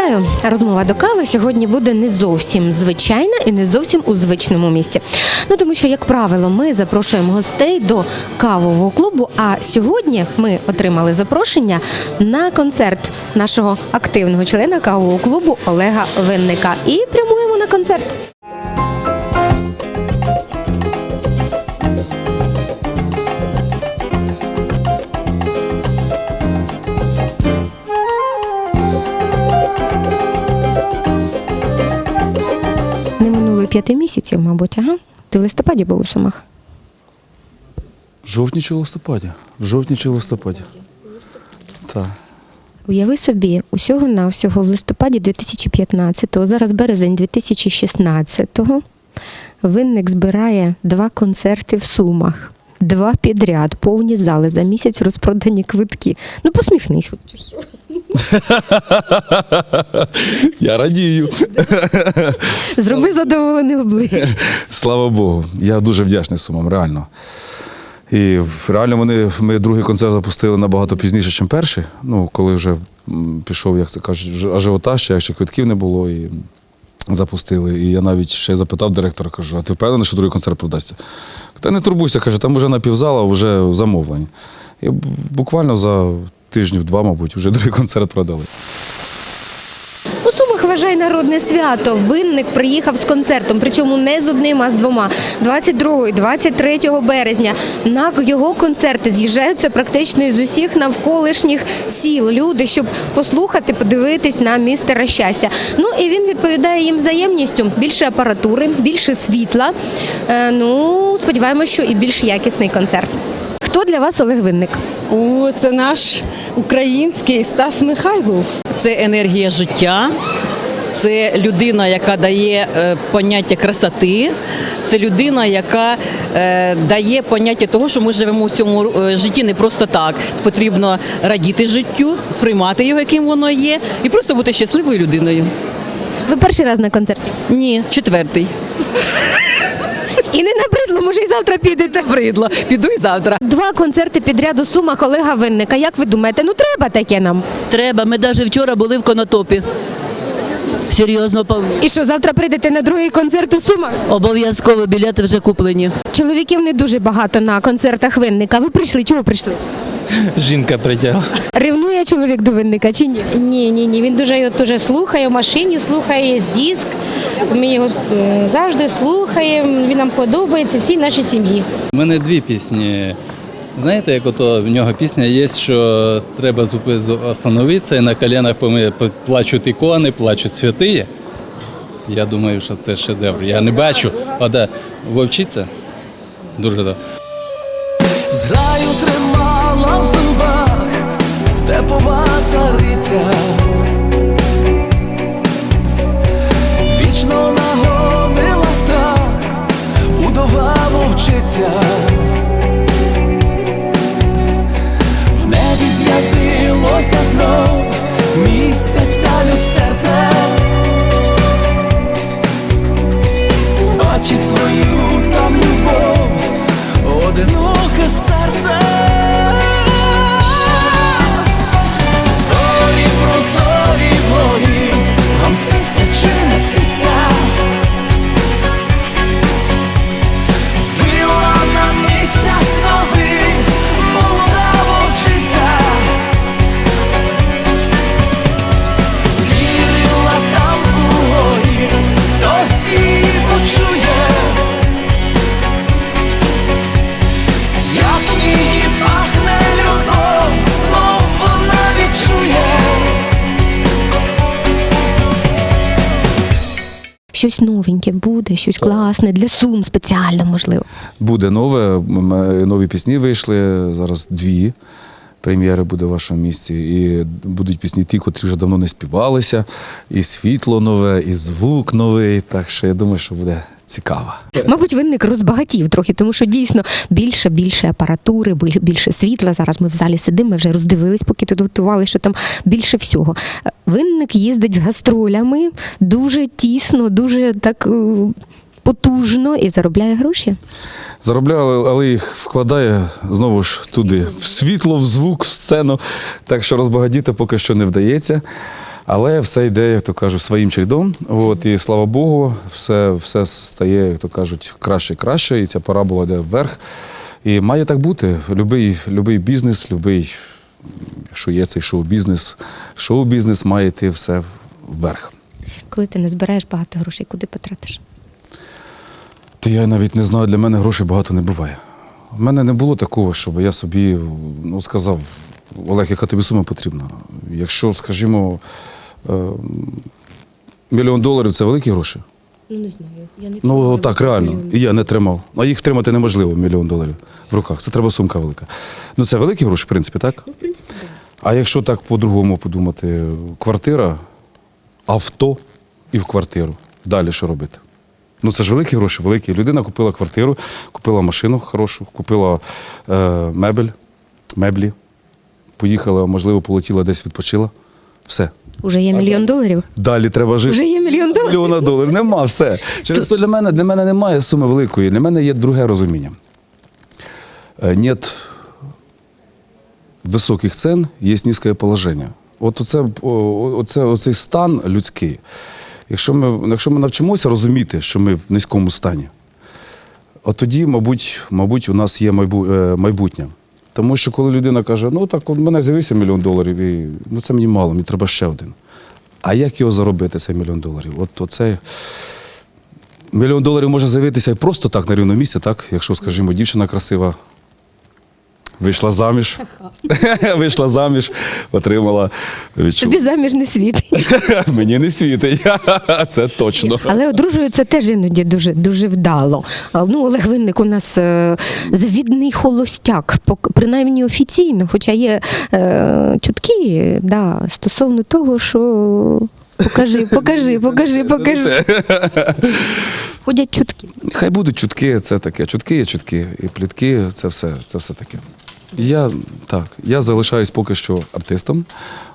Вітаю! Розмова до кави сьогодні буде не зовсім звичайна і не зовсім у звичному місці. Ну тому що, як правило, ми запрошуємо гостей до кавового клубу. А сьогодні ми отримали запрошення на концерт нашого активного члена кавового клубу Олега Винника. І прямуємо на концерт. П'яти місяців, мабуть, ага. Ти в листопаді був у Сумах. В жовтні чи в листопаді? В жовтні чи в листопаді. Так. Уяви собі, усього на всього в листопаді 2015-го, зараз березень 2016-го, винник збирає два концерти в Сумах. Два підряд, повні зали, за місяць розпродані квитки. Ну, посміхнись. хоч що. Я радію. Зроби задоволене обличчя. Слава Богу. Я дуже вдячний сумам, реально. І реально вони, ми другий концерт запустили набагато пізніше, ніж перший. Ну, коли вже пішов, як це кажуть, ажіотаж, ще квитків не було. І запустили. І я навіть ще запитав директора, кажу, а ти впевнений, що другий концерт продасться? Та не турбуйся, каже, там вже на півзала, вже замовлення. І буквально за тижнів два, мабуть, вже другий концерт продали. У народне свято. Винник приїхав з концертом, причому не з одним, а з двома. 22 і 23 березня на його концерти з'їжджаються практично з усіх навколишніх сіл. Люди, щоб послухати, подивитись на містера щастя. Ну і він відповідає їм взаємністю. Більше апаратури, більше світла. Е, ну, сподіваємося, що і більш якісний концерт. Хто для вас Олег Винник? О, це наш український Стас Михайлов. Це енергія життя, це людина, яка дає е, поняття красоти, це людина, яка е, дає поняття того, що ми живемо в цьому е, житті не просто так. Потрібно радіти життю, сприймати його, яким воно є, і просто бути щасливою людиною. Ви перший раз на концерті. Ні, четвертий. І не набридло, може, і завтра підете. Бридло. Піду і завтра. Два концерти підряд у Сумах Олега Винника. Як ви думаєте, ну треба таке нам? Треба. Ми навіть вчора були в конотопі. Серйозно повні. І що, завтра прийдете на другий концерт у Сумах? Обов'язково білети вже куплені. Чоловіків не дуже багато на концертах Винника. Ви прийшли? Чого прийшли? Жінка притягла. Ревнує чоловік до Винника чи ні? Ні, ні, ні. Він дуже його дуже слухає в машині, слухає з диск. Ми його завжди слухаємо. Він нам подобається всій нашій сім'ї. У мене дві пісні. Знаєте, як ото в нього пісня є, що треба остановитися і на коленах плачуть ікони, плачуть святиї. Я думаю, що це шедевр. Я не бачу. А вовчиця дуже добре. Зграю тримала в зубах степова цариця, вічно нагонила страх, удова вовчиця. Щось новеньке буде, щось класне для Сум спеціально, можливо. Буде нове, м- м- нові пісні вийшли. Зараз дві прем'єри буде в вашому місті. І будуть пісні ті, котрі вже давно не співалися. І світло нове, і звук новий. Так що я думаю, що буде цікаво. Мабуть, винник розбагатів трохи, тому що дійсно більше, більше апаратури, більше світла. Зараз ми в залі сидимо, ми вже роздивились, поки тут готували, що там більше всього. Е, Винник їздить з гастролями дуже тісно, дуже так. Потужно і заробляє гроші. Заробляє, але- але їх вкладає знову ж туди, в світло, в звук, в сцену. Так що розбагатіти поки що не вдається. Але все йде, як то кажуть, своїм чередом. От, і слава Богу, все, все стає, як то кажуть, краще і краще, і ця парабола йде вверх. І має так бути. Любий, любий бізнес, любий, що є цей шоу-бізнес, шоу-бізнес має йти все вверх. Коли ти не збираєш багато грошей, куди потратиш? Та я навіть не знаю, для мене грошей багато не буває. У мене не було такого, щоб я собі ну, сказав, Олег, яка тобі сума потрібна. Якщо, скажімо, е, мільйон доларів це великі гроші. Ну не знаю. Я не Ну так, реально. І я не тримав. А їх тримати неможливо, мільйон доларів в руках. Це треба сумка велика. Ну це великі гроші, в принципі, так? Ну, в принципі, так. А якщо так по-другому подумати, квартира, авто і в квартиру. Далі що робити? Ну це ж великі гроші, великі. Людина купила квартиру, купила машину хорошу, купила е, мебель, меблі, поїхала, можливо, полетіла десь відпочила. Все. Уже є мільйон доларів. Далі треба жити. Вже є мільйон доларів. Мільйона доларів. Нема все. Через то для мене, для мене немає суми великої. Для мене є друге розуміння. Е, Нет високих цен, є низьке положення. От оце, о- оце, оцей стан людський. Якщо ми, якщо ми навчимося розуміти, що ми в низькому стані, от тоді, мабуть, мабуть, у нас є е, майбутнє. Тому що коли людина каже, ну так, у мене з'явився мільйон доларів, і ну це мені мало, мені треба ще один. А як його заробити, цей мільйон доларів? От оце мільйон доларів може з'явитися і просто так на рівному місці, так? Якщо, скажімо, дівчина красива. Вийшла заміж, вийшла заміж, отримала відчув. Тобі заміж не світить. Мені не світить, це точно. Але одружуються теж іноді дуже дуже вдало. А, Ну, Олег Винник у нас е, завідний холостяк, пок- принаймні офіційно, хоча є е, чутки да, стосовно того, що покажи, покажи, покажи, покажи. Ходять чутки. Хай будуть чутки, це таке. Чутки є чутки, і плітки це все, це все таке. Я так, я залишаюсь поки що артистом,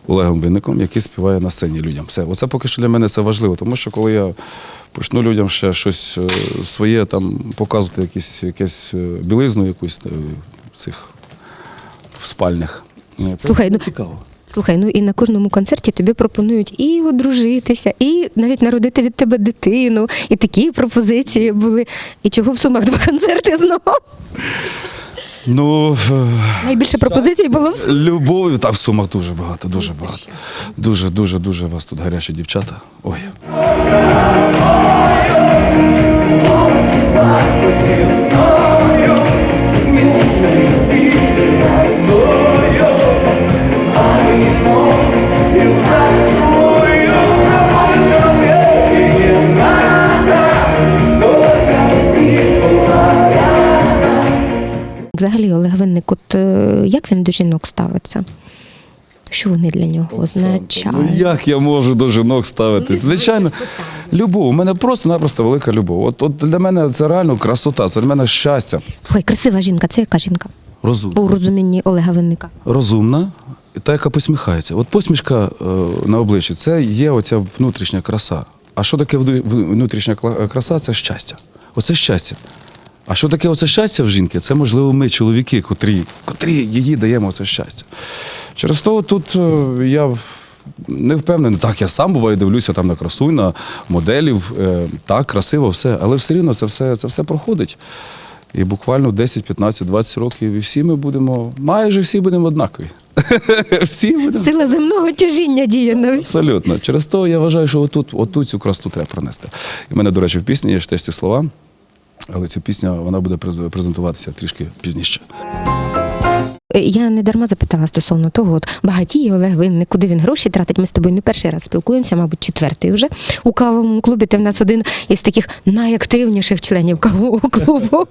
Олегом Винником, який співає на сцені людям. Все, оце поки що для мене це важливо, тому що коли я почну людям ще щось е, своє там показувати, якісь, якесь е, білизну, якусь е, цих в спальнях. Це Слухай, ну, цікаво. Слухай, ну і на кожному концерті тобі пропонують і одружитися, і навіть народити від тебе дитину. І такі пропозиції були. І чого в сумах два концерти знову? Ну, е, Найбільше пропозицій було в Сумах. Любов'ю, та в сумах дуже багато, дуже багато. Дуже, дуже, дуже вас тут гарячі дівчата. Ой. Взагалі, Олег Винник, от е, як він до жінок ставиться? Що вони для нього означають? Ну як я можу до жінок ставитись? Звичайно, любов. У мене просто-напросто велика любов. От, от для мене це реально красота, це для мене щастя. Слухай, красива жінка, це яка жінка? Розумна. У розумінні Олега Винника. Розумна, та, яка посміхається. От посмішка е, на обличчі це є оця внутрішня краса. А що таке внутрішня краса? Це щастя. Оце щастя. А що таке оце щастя в жінки? Це, можливо, ми, чоловіки, котрі, котрі її даємо це щастя. Через то тут е, я не впевнений. Так, я сам буваю, дивлюся там на красу, на моделів. е, Так, красиво, все. Але все рівно це все, це все проходить. І буквально 10, 15, 20 років і всі ми будемо, майже всі будемо однакові. Всі будемо. Сила земного тяжіння діє на всіх. Абсолютно. Через то я вважаю, що отут, отут цю красоту треба пронести. І в мене, до речі, в пісні є ж теж ці слова, але ця пісня вона буде през- презентуватися трішки пізніше. Е, Я не дарма запитала стосовно того, от багатіє Олег Винник, куди він гроші тратить. Ми з тобою не перший раз спілкуємося, мабуть, четвертий вже у кавовому клубі. Ти в нас один із таких найактивніших членів кавового клубу.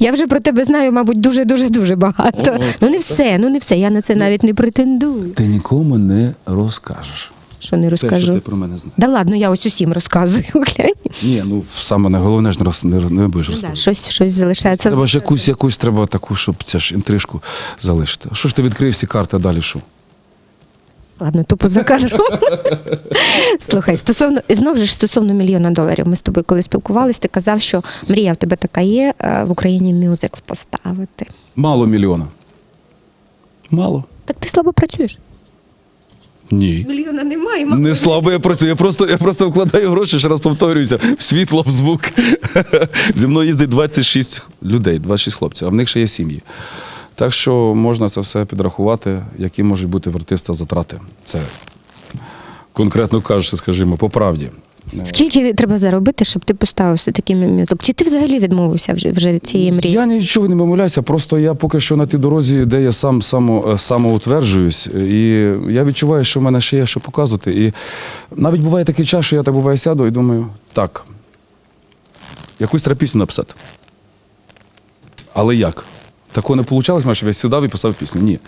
Я вже про тебе знаю, мабуть, дуже дуже дуже багато. Ну не все, ну не все. Я на це навіть не претендую. Ти нікому не розкажеш. Що не Те, що ти про мене знаєш. Да ладно, я ось усім розказую. глянь. Ні, ну саме найголовніше ж не, роз, не, не будеш Ну, да, щось, щось залишається. Треба ж якусь, якусь треба таку, щоб ця ж інтрижку залишити. А що ж ти відкрив всі карти, а далі що? Ладно, то поза кадром. Слухай, стосовно знову ж стосовно мільйона доларів. Ми з тобою коли спілкувались, ти казав, що мрія в тебе така є е, в Україні мюзикл поставити. Мало мільйона. Мало. Так ти слабо працюєш. Ні. Мільйона немає. Не слабо я працюю. Я просто, я просто вкладаю гроші, ще раз повторююся, в світло, в звук. Зі мною їздить 26 людей, 26 хлопців, а в них ще є сім'ї. Так що можна це все підрахувати, які можуть бути в артиста затрати. Це конкретно кажучи, скажімо, по правді. Скільки треба заробити, щоб ти поставився таким мюзик? Чи ти взагалі відмовився вже, від цієї мрії? Я нічого не помиляюся, просто я поки що на тій дорозі, де я сам само, е, самоутверджуюсь, і я відчуваю, що в мене ще є що показувати. І навіть буває такий час, що я так буває сяду і думаю, так, якусь треба пісню написати. Але як? Такого не вийшло, щоб я сідав і писав пісню. Ні.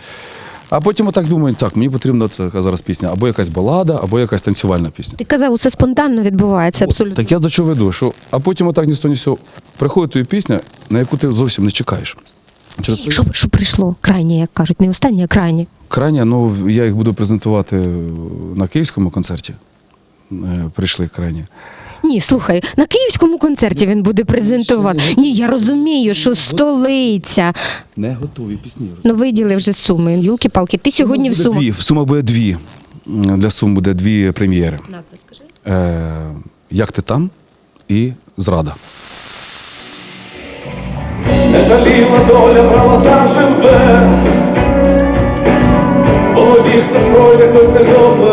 А потім отак думаю, так, мені потрібна це зараз пісня, або якась балада, або якась танцювальна пісня. Ти казав, усе спонтанно відбувається абсолютно. Так я до чого веду, що а потім отак ні того, ні сього приходить тобі пісня, на яку ти зовсім не чекаєш. Через Що, що прийшло? Крайнє, як кажуть, не останнє, а крайнє. Крайня, ну я їх буду презентувати на київському концерті. Е, Прийшли крайні. Ні, слухай, на київському концерті він буде презентувати. Ні, я розумію, що столиця. Не готові пісні. Ну виділи вже суми. Юлки-палки, ти сьогодні в сумах. Дві. В Сумах буде дві. Для Сум буде дві прем'єри. Назви скажи. Е, Як ти там і Зрада. Не жаліла доля права заживе. В голові хтось пройде, хтось не допливе.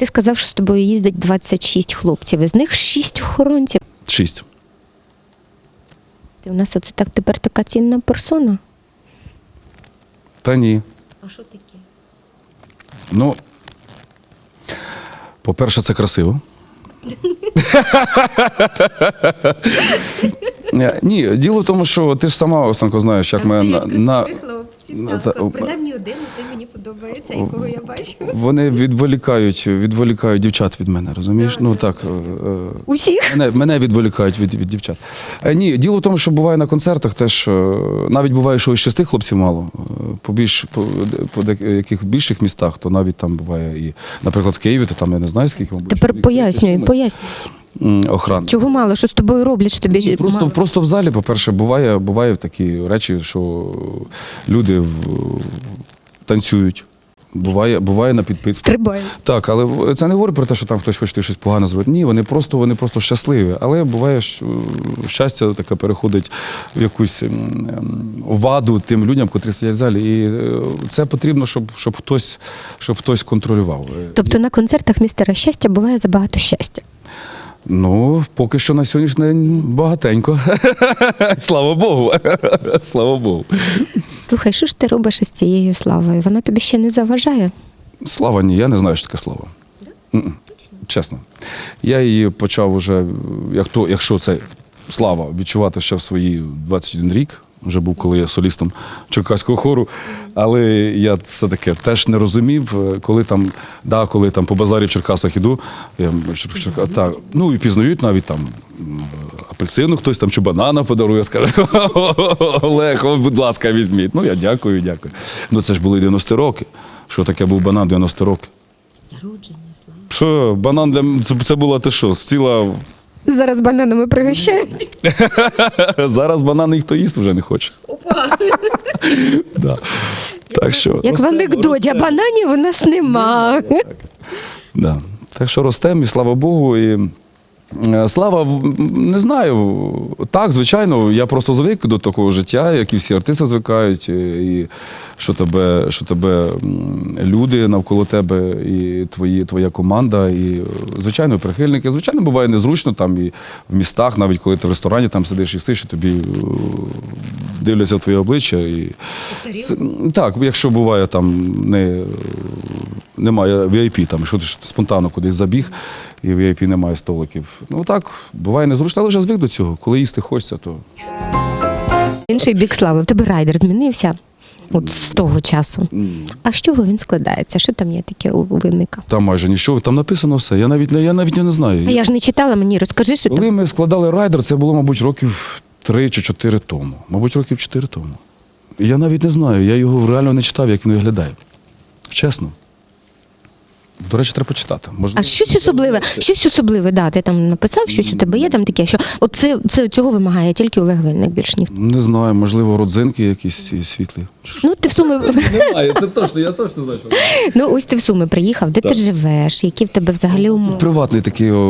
Ти сказав, що з тобою їздить 26 хлопців. Із них 6 охоронців. Шість. Ти у нас оце так тепер така цінна персона. Та ні. А що таке? Ну, по-перше, це красиво. Е, Ні, діло в тому, що ти ж сама, Оксанко, знаєш, як ми на, на, на- та- Принаймні один це мені подобається, якого я бачу. вони відволікають, відволікають дівчат від мене, розумієш? Ну так. е, е, Усіх? Мене, мене відволікають від, від дівчат. Е, ні, діло в тому, що буває на концертах теж, навіть буває, що і шести хлопців мало. По, більш, по, по деяких більших містах, то навіть там буває і, наприклад, в Києві, то там я не знаю, скільки. Тепер пояснюю, пояснюю. Охрани. Чого мало? Що з тобою роблять, що тобі Просто, мало? просто в залі, по-перше, буває, буває такі речі, що люди в- танцюють. Буває, буває на підпитку. Стрибає. Так, але це не говорить про те, що там хтось хоче щось погане зробити. Ні, вони просто, вони просто щасливі. Але буває, що щастя таке переходить в якусь ем, ем, ваду тим людям, котрі сидять в залі. І е, це потрібно, щоб, щоб, хтось, щоб хтось контролював. Тобто на концертах містера щастя буває забагато щастя. Ну, поки що на сьогоднішній день багатенько. Слава Богу. Слава Богу. Слухай, що ж ти робиш із цією славою? Вона тобі ще не заважає? Слава ні, я не знаю, що таке слава. Чесно. Я її почав уже, як то, якщо це слава, відчувати ще в свої 21 рік. Вже був, коли я солістом Черкаського хору, але я все-таки теж не розумів, е, коли там, да, коли там по базарі в Черкасах іду, я, Чер- Черка- так, ну і пізнають навіть там апельсину хтось там чи банана подарує, скаже, Олег, будь ласка, візьміть. Ну, я дякую, дякую. Ну це ж були 90 роки. Що таке був банан 90 років? Зародження слава. Що, банан для це, це була ти що, ціла. Зараз бананами пригощають. Зараз банани ніхто їсти вже не хоче. Да. Так що, Як в анекдоті, а бананів у нас нема. Да. Так що ростемо, і слава Богу. І слава, не знаю. Так, звичайно, я просто звик до такого життя, як і всі артисти звикають, і, і що тебе, що тебе люди навколо тебе, і твої, твоя команда, і е, звичайно, прихильники. Звичайно, буває незручно там і в містах, навіть коли ти в ресторані там сидиш і сиш, і тобі е, дивляться в твоє обличчя. І... Це- так, якщо буває там не немає VIP, там, що ти спонтанно кудись забіг, і в VIP немає столиків. Ну так, буває незручно, але вже звик до цього. Коли їсти хочеться, то Інший бік слави. В тебе райдер змінився. От з того часу. А з чого він складається? Що там є таке у винника? Там майже нічого, там написано все. Я навіть, не- я навіть не знаю. Та я ж не читала, мені розкажи, що там. Коли ми складали райдер, це було, мабуть, років три чи чотири тому. Мабуть, років чотири тому. Я навіть не знаю, я його реально не читав, як він виглядає. Чесно. До речі, треба почитати. Можливо, А щось особливе, щось особливе, да, ти там написав, щось у тебе є там таке, що от це, це цього вимагає тільки Олег Винник, більш ні. Не знаю, можливо, родзинки якісь світлі. Ну, ти в Суми, Немає, це точно, я точно знаю, що. ну ось ти в Суми приїхав, де ти живеш, які в тебе взагалі умови? Приватний такий о,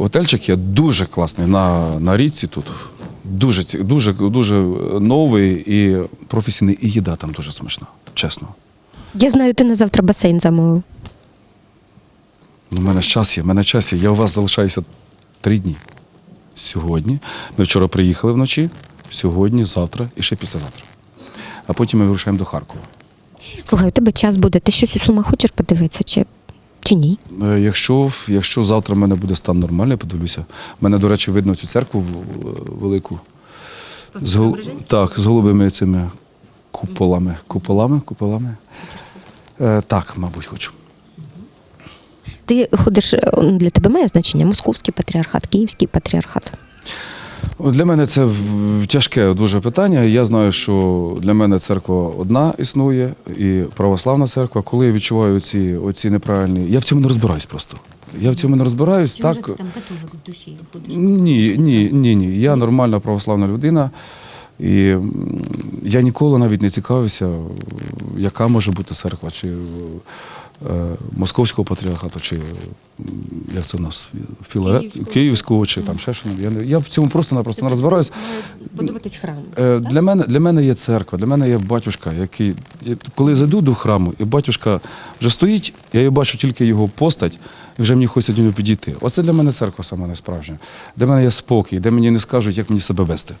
готельчик є дуже класний на, на річці тут. Дуже, ці- дуже, дуже новий і професійний, і їда там дуже смачна, чесно. Я знаю, ти на завтра басейн замовив. Ну, в мене ж час є, в мене час є. Я у вас залишаюся три дні. Сьогодні. Ми вчора приїхали вночі, сьогодні, завтра і ще післязавтра. А потім ми вирушаємо до Харкова. Слухай, у тебе час буде, ти щось у Сумах хочеш подивитися, чи, чи ні? Е, Якщо, якщо завтра в мене буде стан нормальний, я подивлюся. Мене, до речі, видно цю церкву в- в- велику. З, гол- так, з голубими цими куполами. Куполами? Куполами? Е, так, мабуть, хочу. Ти ходиш, е, для тебе має значення московський патріархат, київський патріархат. Для мене це тяжке дуже питання. Я знаю, що для мене церква одна існує, і православна церква. Коли я відчуваю оці, оці неправильні. Я в цьому не розбираюсь просто. Я в цьому не розбираюсь. так. католик в душі? Ні, ні, ні, ні. Я нормальна православна людина. І я ніколи навіть не цікавився, яка може бути церква, чи московського патріархату, чи як це в нас філаре... Київського. київського, чи там ще що. Я, не- я в цьому просто-напросто не розбираюсь. Подобатись храм. Е, Для мене, для мене є церква, для мене є батюшка, який. я- Коли зайду до храму, і батюшка вже стоїть, я бачу тільки його постать, і вже мені хочеться до нього підійти. Оце для мене церква саме не справжня. Де мене є спокій, де мені не скажуть, як мені себе вести.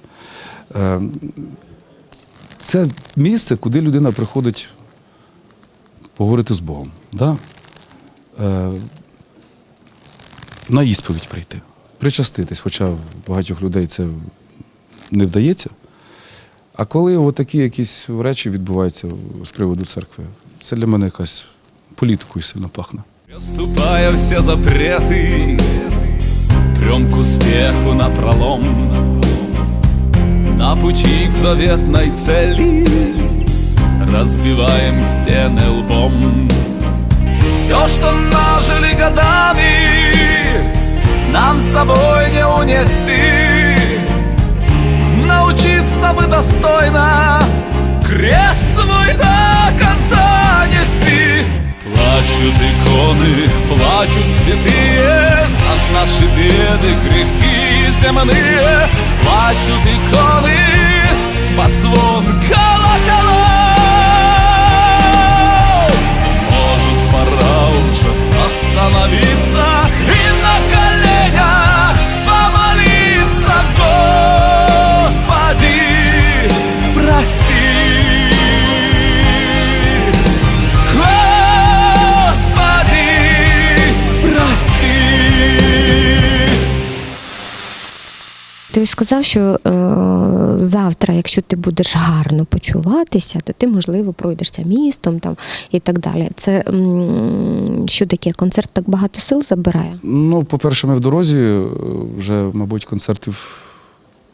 Е, Це місце, куди людина приходить поговорити з Богом. Да? Е, На ісповідь прийти, причаститись, хоча в багатьох людей це не вдається. А коли от такі якісь речі відбуваються з приводу церкви, це для мене якась політикою сильно пахне. Приступая все запреты Прям к успеху на пролом На пути к заветной цели Разбиваем стены лбом. Все, что нажили годами Нам с собой не унести. Научиться бы достойно Крест свой до конца нести. Плачут иконы, плачут святые За наши беды, грехи земные. Плачут иконы сказав, що е, завтра, якщо ти будеш гарно почуватися, то ти, можливо, пройдешся містом там і так далі. Це що таке? Концерт так багато сил забирає? Ну, по-перше, ми в дорозі е, вже, мабуть, концертів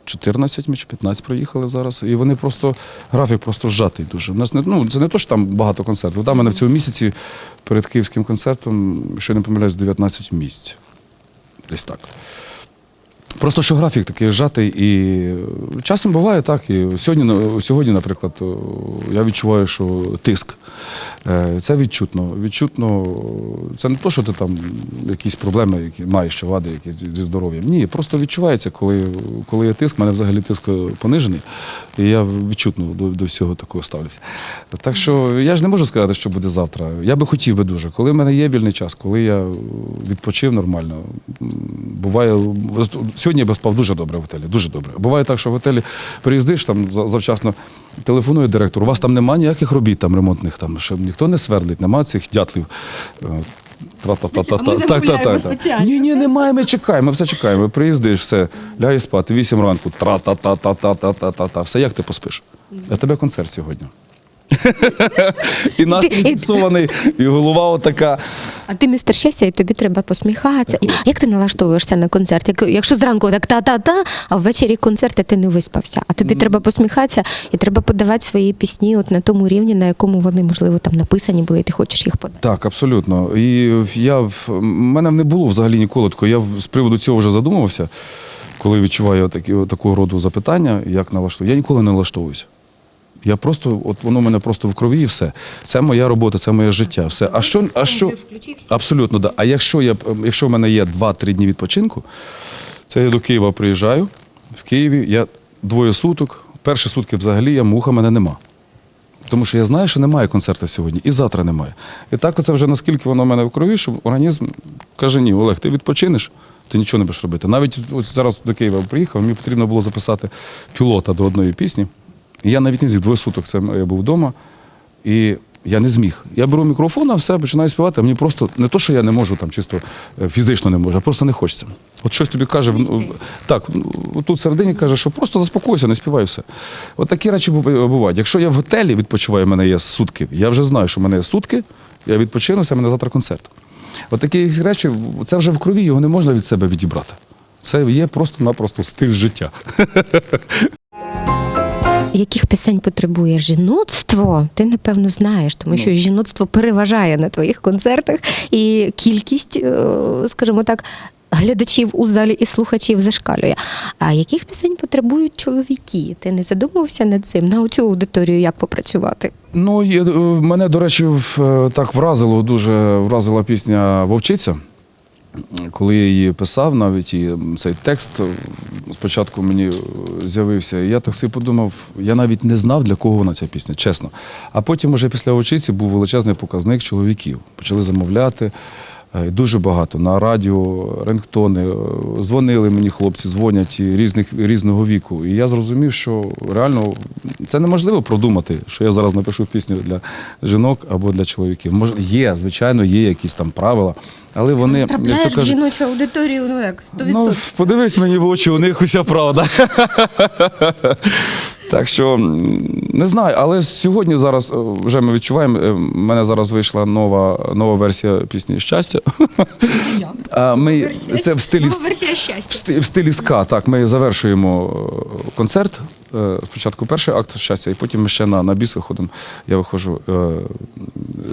14 ми чи 15 проїхали зараз. І вони просто, графік просто зжатий дуже. У нас не, ну, це не то, що там багато концертів. Да, мене в цьому місяці перед київським концертом, якщо я не помиляюсь, 19 місць. Десь так. Просто що графік такий зжатий, і е, часом буває так. І сьогодні, сьогодні, наприклад, я відчуваю, що тиск. Е, Це відчутно. Відчутно, це не то, що ти там якісь проблеми, які маєш чи вади якісь зі здоров'ям. Ні, просто відчувається, коли, коли є тиск, в мене взагалі тиск понижений, і я відчутно до, до всього такого ставлюся. Так що я ж не можу сказати, що буде завтра. Я би хотів би дуже. Коли в мене є вільний час, коли я відпочив нормально, буває. Сьогодні я би спав дуже добре в готелі, дуже добре. Буває так, що в готелі приїздиш там завчасно, телефонує директор. У вас там немає ніяких робіт там ремонтних, там щоб ніхто не сверлить, нема цих дятлів. Е. Ні, ні, немає, ми чекаємо, ми все чекаємо. Приїздиш, все, лягаєш спати, вісім ранку, тра-та-та-та-та-та-та-та. Все, як ти поспиш? А тебе концерт сьогодні. І настрій Ти- і- зіпсований, і голова отака. А ти містер щастя, і тобі треба посміхатися. І Як ти налаштовуєшся на концерт? Як- Якщо зранку так та-та-та, а ввечері концерт, а ти не виспався. А тобі треба посміхатися і треба подавати свої пісні от на тому рівні, на якому вони, можливо, там написані були, і ти хочеш їх подати. Так, абсолютно. І я в мене не було взагалі ніколи такого. Я з приводу цього вже задумувався, коли відчуваю такі, такого роду запитання, як налаштовую. Я ніколи не налаштовуюся. Я просто, от воно в мене просто в крові і все. Це моя робота, це моє життя. Все. А що, а що? Абсолютно, да. А якщо я якщо в мене є 2-3 дні відпочинку, це я до Києва приїжджаю. В Києві я двоє суток. Перші сутки взагалі я муха мене нема. Тому що я знаю, що немає концерту сьогодні, і завтра немає. І так оце вже наскільки воно в мене в крові, що організм каже: ні, Олег, ти відпочинеш, ти нічого не будеш робити. Навіть ось зараз до Києва приїхав, мені потрібно було записати пілота до одної пісні. Я навіть не зміг двоє суток це я був вдома, і я не зміг. Я беру мікрофон, а все, починаю співати, а мені просто не то, що я не можу там чисто е, фізично не можу, а просто не хочеться. От щось тобі каже, ну, так, тут всередині каже, що просто заспокойся, не співай все. От такі речі бувають. Якщо я в готелі відпочиваю, в мене є сутки, я вже знаю, що в мене є сутки, я відпочинуся, в мене завтра концерт. От такі речі, це вже в крові, його не можна від себе відібрати. Це є просто-напросто стиль життя. Яких пісень потребує жіноцтво, ти напевно знаєш, тому що жіноцтво переважає на твоїх концертах, і кількість, е, скажімо так, глядачів у залі і слухачів зашкалює. А яких пісень потребують чоловіки? Ти не задумувався над цим? На оцю аудиторію як попрацювати? Ну, е, мене, до речі, е, так вразило, дуже вразила пісня Вовчиця. Коли я її писав, навіть і цей текст е, спочатку мені е, з'явився, і я так собі подумав, я навіть не знав, для кого вона ця пісня, чесно. А потім, уже після очиці, був величезний показник чоловіків. Почали замовляти. Е, Дуже багато на радіо, рингтони, е, дзвонили мені хлопці, дзвонять різних, різного віку. І я зрозумів, що реально це неможливо продумати, що я зараз напишу пісню для жінок або для чоловіків. Може, є, звичайно, є якісь там правила, але вони як Трапляєш то в жіночу аудиторію, ну як 100%. Ну, подивись мені в очі, у них уся правда. Так що не знаю, але сьогодні зараз е, вже ми відчуваємо. У в мене зараз вийшла нова, нова версія пісні Щастя. Як? ми це в стилі Нова версія щастя. в стилі ска. Так, ми завершуємо е, концерт. Е, Спочатку перший акт щастя, і потім ми ще на, на біс виходимо. Я виходжу е,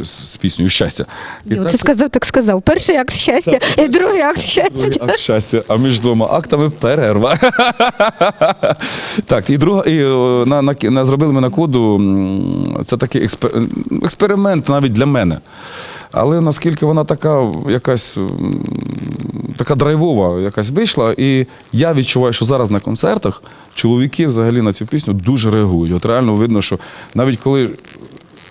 з, з піснею щастя. І Оце сказав, так сказав. Перший акт щастя і другий акт щастя. Акт щастя, а між двома актами перерва. так, і друга, і на, на, на, зробили ми на коду. Це такий експер, експеримент навіть для мене. Але наскільки вона така якась така драйвова, якась вийшла, і я відчуваю, що зараз на концертах чоловіки взагалі на цю пісню дуже реагують. От реально видно, що навіть коли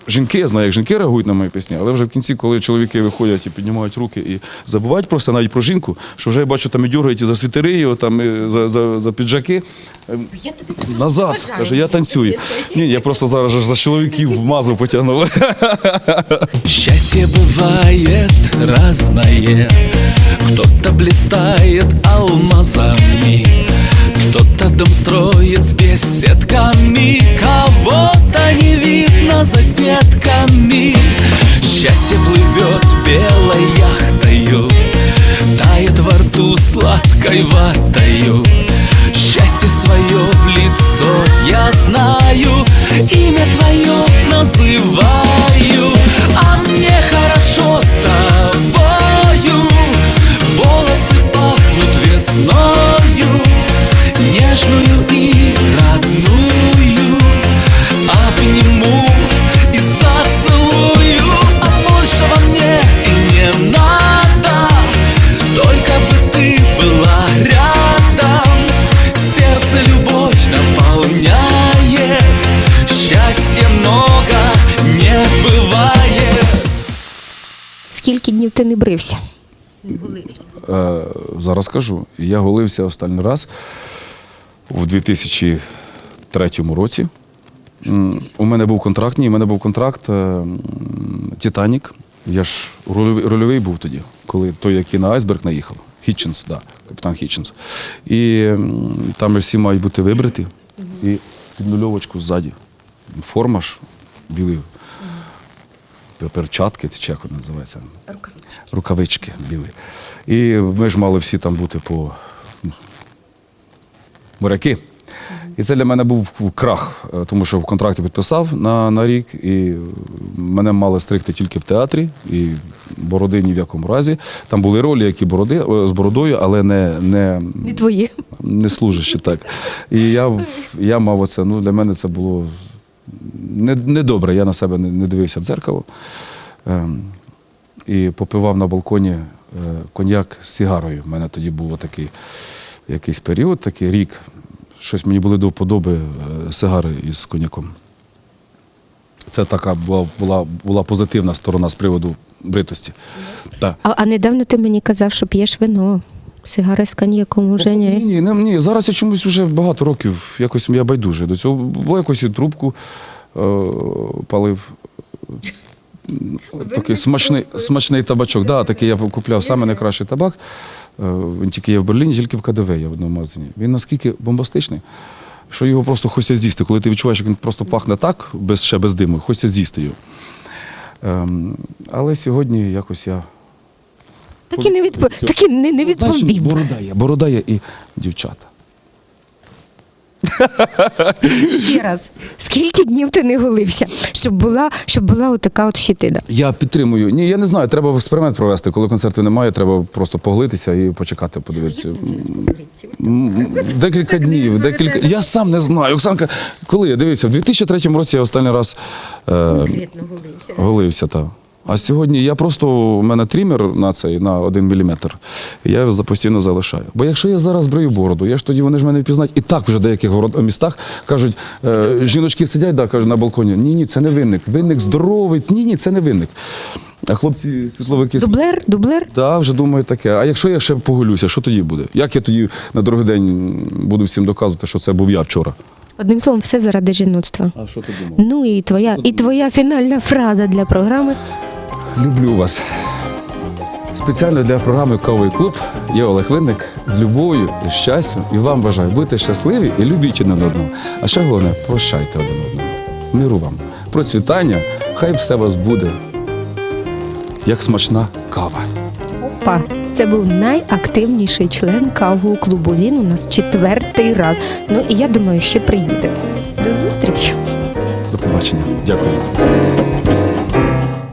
Жінки, я знаю, як жінки реагують на мої пісні, але вже в кінці, коли чоловіки виходять і піднімають руки і забувають про все, навіть про жінку, що вже я бачу, там і дюргають і за світери, і там, і за, за, за піджаки. Ем, Назад, каже, я танцюю. Ні, я просто зараз за чоловіків в мазу потягнув. Счастье бывает разное Кто-то блистает алмазами Кто-то дом строит с беседками Кого-то не видно за детками. Счастье плывет белой яхтою Тает во рту сладкой ватою. Счастье свое в лицо я знаю Имя твое называю. А мне хорошо с Ти не брився? Е, зараз скажу. Я голився останній раз у 2003 році. У мене був контракт, ні, у мене був контракт е, Титанік. Я ж рольовий, рольовий був тоді, коли той, який на айсберг наїхав. Хітченс, да, капітан Хітченс. І там всі мають бути вибриті. І під нульовочку ззаді. Форма ж білі перчатки, це вони називаються? Рукавички. Рукавички білі. І ми ж мали всі там бути по ну, моряки. І це для мене був крах, е, тому що в контракті підписав на, на рік, і мене мали стригти тільки в театрі, і бороди ні в якому разі. Там були ролі, які бороди з бородою, але не, не, Не твої. не служащі так. І я, я мав оце, ну для мене це було не, не. Я на себе не, не дивився в дзеркало. Ем, і попивав на балконі е, коньяк з сігарою. У мене тоді був такий якийсь період, такий рік. Щось мені були до вподоби е, сигари із коньяком. Це така була, була, була позитивна сторона з приводу бритості. Так. А, а недавно ти мені казав, що п'єш вино. Сигари з коньяком уже Ні, ні. ні, ні. Зараз я чомусь вже багато років якось я байдужий до цього. Було якось і трубку е, палив. Такий смачний, смачний табачок. Да, такий я купляв саме найкращий табак. Е, Він тільки є в Берліні, тільки в КДВ є в одному магазині. Він наскільки бомбастичний, що його просто хочеться з'їсти. Коли ти відчуваєш, як він просто пахне так, без, ще без диму, хочеться з'їсти його. Ем, але сьогодні якось я. Так і не відпо... так і не, не Знаєш, відповів. борода є, борода є і дівчата. Ще раз. Скільки днів ти не голився, щоб була, щоб була отака от щитина? Я підтримую. Ні, я не знаю, треба експеримент провести. Коли концерту немає, треба просто поглитися і почекати, подивитися. М, Декілька днів, декілька. Я сам не знаю. Оксанка, коли я дивився, в 2003 році я останній раз е, Конкретно голився. голився. Та. А сьогодні я просто у мене трімер на цей на один міліметр. Я його за- постійно залишаю. Бо якщо я зараз брию бороду, я ж тоді вони ж мене впізнають. І так вже в деяких город- містах кажуть, е, жіночки сидять, да, кажуть на балконі. Ні, ні, це не винник. Винник здоровий. Ні, ні, це не винник. А хлопці світловики. Дублер, дублер. Да, вже думаю таке. А якщо я ще погулюся, що тоді буде? Як я тоді на другий день буду всім доказувати, що це був я вчора? Одним словом, все заради жіноцтва. А що ти думав? Ну і твоя, і твоя фінальна фраза для програми. Люблю вас. Спеціально для програми Кавий клуб я Олег Винник з любов'ю і щастям і вам бажаю бути щасливі і любіть один одного. А ще головне, прощайте один одного. Миру вам, процвітання, хай все вас буде, як смачна кава. Па, це був найактивніший член кавового клубу. Він у нас четвертий раз. Ну і я думаю, ще приїде. До зустрічі. До побачення. Дякую.